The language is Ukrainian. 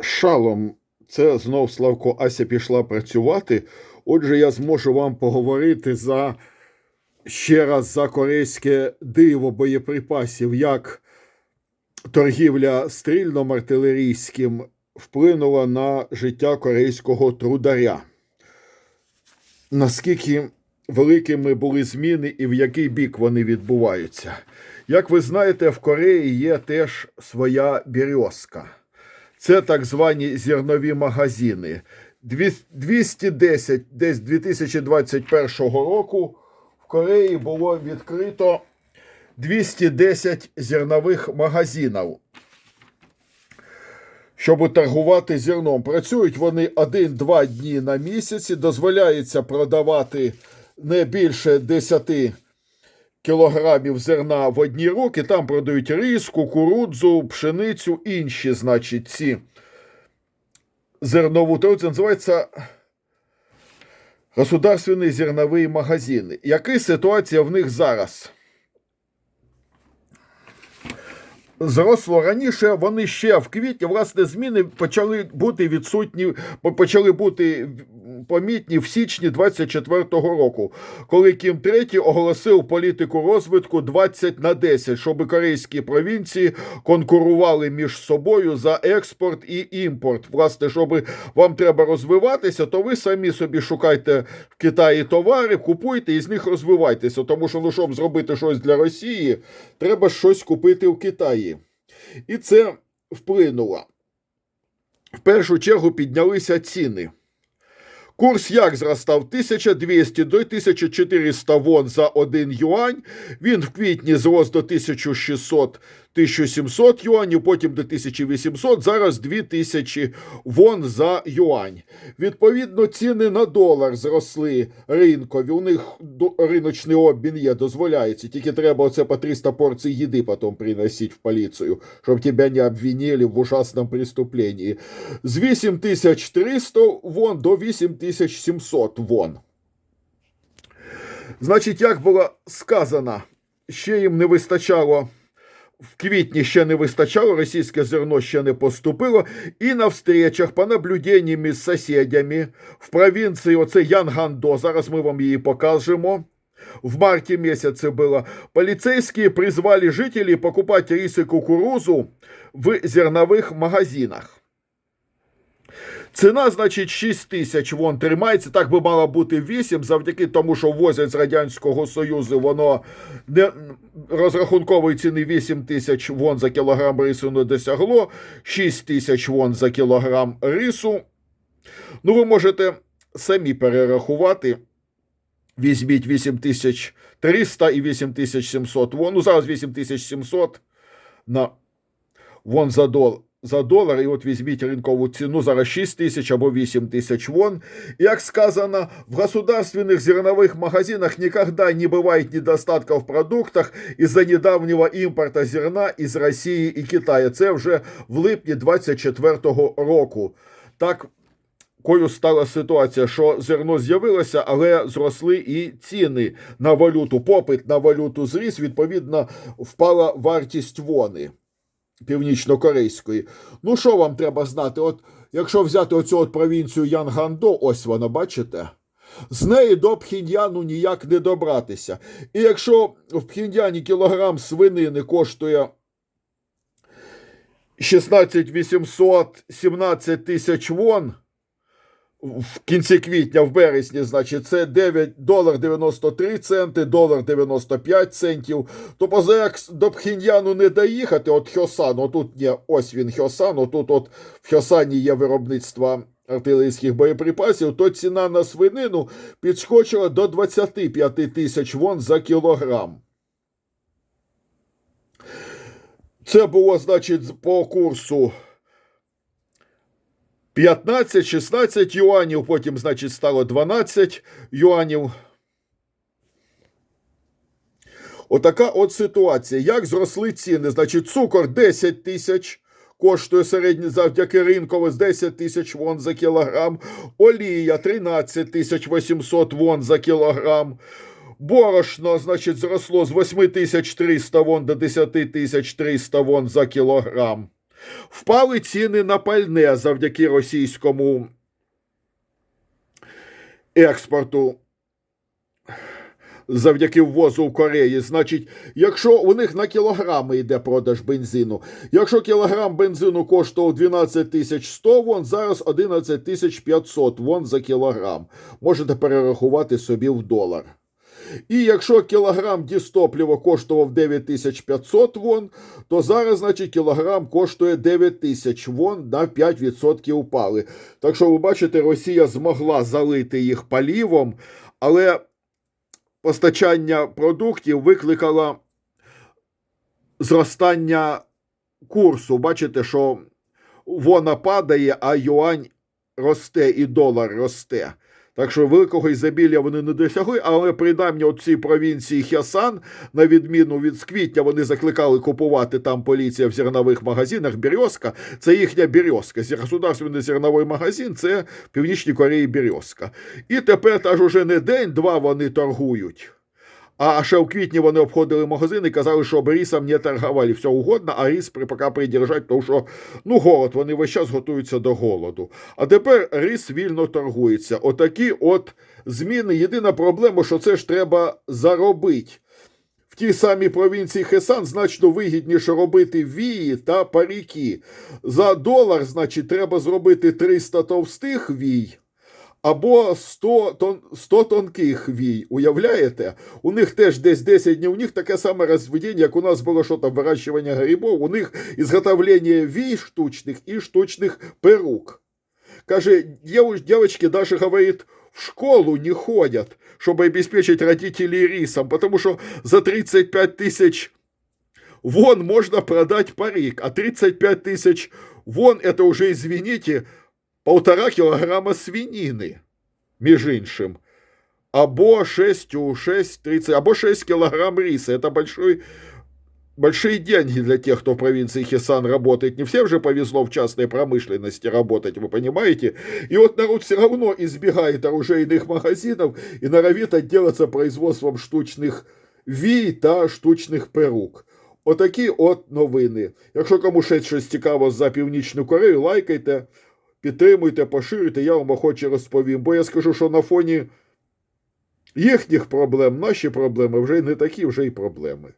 Шалом, це знов Славко Ася пішла працювати. Отже, я зможу вам поговорити за ще раз за корейське диво боєприпасів, як торгівля стрільно-артилерійським вплинула на життя корейського трударя. Наскільки великими були зміни і в який бік вони відбуваються? Як ви знаєте, в Кореї є теж своя бірьозка. Це так звані зернові магазини. 210 десь 2021 року в Кореї було відкрито 210 зернових магазинів. Щоб торгувати зерном. Працюють вони 1-2 дні на місяці. Дозволяється продавати не більше 10 кілограмів зерна в одні руки. Там продають рис, кукурудзу, пшеницю, інші, значить, ці зернову торгівлю. Це називається Государственний зерновий магазин. Яка ситуація в них зараз? Зросло раніше, вони ще в квітні, власне, зміни почали бути відсутні, почали бути помітні в січні 24-го року, коли Кім III оголосив політику розвитку 20 на 10, щоб корейські провінції конкурували між собою за експорт і імпорт. Власне, щоб вам треба розвиватися, то ви самі собі шукайте в Китаї товари, купуйте і з них розвивайтеся. Тому що, ну, щоб зробити щось для Росії, треба щось купити в Китаї. І це вплинуло. В першу чергу піднялися ціни. Курс як зростав 1200 до 1400 вон за 1 юань. Він в квітні зрос до 1600 1700 юанів, потім до 1800, зараз 2000 вон за юань. Відповідно, ціни на долар зросли ринкові. У них риночний обмін є, дозволяється. Тільки треба оце по 300 порцій їди потім приносити в поліцію, щоб тебе не обвинили в ужасному преступленні. З 8300 вон до 8700 вон. Значить, як було сказано, ще їм не вистачало. В квітні ще не вистачало, російське зерно ще не поступило. І на встречах по наблюденням з сусідями в провінції, оце Янгандо, зараз ми вам її покажемо. В марте месяце было. Полицейские призвали жителей покупать рис кукурузу в зернових магазинах. Ціна, значить, 6 тисяч вон тримається. Так би мало бути 8, завдяки тому, що возять з Радянського Союзу, воно не розрахункової ціни 8 тисяч вон за кілограм рису не досягло, 6 тисяч вон за кілограм рису. Ну, ви можете самі перерахувати. Візьміть 8300 і 8700 вон. Ну, зараз 8700 на вон за долар За долар, і от візьміть ринкову ціну зараз 6 тисяч або 8 тисяч вон. Як сказано, в государственных зерновых магазинах никогда не бывает недостатка в продуктах из-за недавнего імпорта зерна із Росії і Китаю. Це вже в липні 24-го року. Так Кою стала ситуація, що зерно з'явилося, але зросли і ціни на валюту. Попит на валюту зріс, відповідно, впала вартість вони північно-корейської. Ну, що вам треба знати? От якщо взяти оцю от провінцію Янгандо, ось вона, бачите? З неї до Пхіньяну ніяк не добратися. І якщо в Пхіньяні кілограм свинини коштує 16 800 17 тисяч вон, в кінці квітня, в березні, значить, це 9 долар 93 центи, долар 95 центів. То поза як до Пхіньяну не доїхати, от Хьосан, отут є, ось він Хьосан, отут от в Хьосані є виробництво артилерійських боєприпасів, то ціна на свинину підскочила до 25 тисяч вон за кілограм. Це було, значить, по курсу 15-16 юанів, потім, значить, стало 12 юанів. Отака от ситуація. Як зросли ціни? Значить, цукор 10 тисяч. Коштує середньо завдяки ринково з 10 тисяч вон за кілограм, олія 13 тисяч 800 вон за кілограм, борошно, значить, зросло з 8 тисяч 300 вон до 10 тисяч 300 вон за кілограм. Впали ціни на пальне завдяки російському експорту. Завдяки ввозу в Кореї. Значить, якщо у них на кілограми йде продаж бензину, якщо кілограм бензину коштував 12 тисяч 100 вон, зараз 11 тисяч 500 вон за кілограм. Можете перерахувати собі в долар. І якщо кілограм дістопліва коштував 9500 вон, то зараз, значить, кілограм коштує 9000 вон на 5% упали. Так що ви бачите, Росія змогла залити їх палівом, але постачання продуктів викликало зростання курсу. Бачите, що вона падає, а юань росте і долар росте. Так що великого ізобілля вони не досягли, але принаймні от цій провінції Хясан, на відміну від Сквітня, вони закликали купувати там поліція в зернових магазинах. Березка це їхня березка. Государственний зерновий магазин це в Північній Кореї березка. І тепер аж уже не день-два вони торгують. А ще в квітні вони обходили магазини і казали, що рисом не торгували все угодно, а при- поки придержать, тому що ну голод, вони весь час готуються до голоду. А тепер рис вільно торгується. Отакі от зміни. Єдина проблема, що це ж треба заробити. В тій самій провінції Хесан значно вигідніше робити вії та паріки. За долар, значить, треба зробити 300 товстих вій. Або 100, тон, 100 тонких вій. Уявляєте? У них теж десь 10 днів, у них таке саме розведення, як у нас було що там вирощування грибов, у них ізготовлення вій штучних і штучних перук. Каже, девуш- девочки даже, говорит, в школу не ходят, чтобы обеспечить родителей рисом, потому что за 35 тысяч вон можно продать парик, а 35 тысяч вон это уже, извините, полтора килограмма свинины, між іншим. Або 6, у 6, 30, або 6 килограмм риса. Это большой, большие деньги для тех, кто в провинции Хесан работает. Не всем же повезло в частной промышленности работать, вы понимаете? И вот народ все равно избегает оружейных магазинов и норовит отделаться производством штучних вій та штучних перук. Отакі от новини. Якщо кому ще щось цікаво за Північну Корею, лайкайте, Підтримуйте, поширюйте, я вам охоче розповім. Бо я скажу, що на фоні їхніх проблем наші проблеми вже не такі вже й проблеми.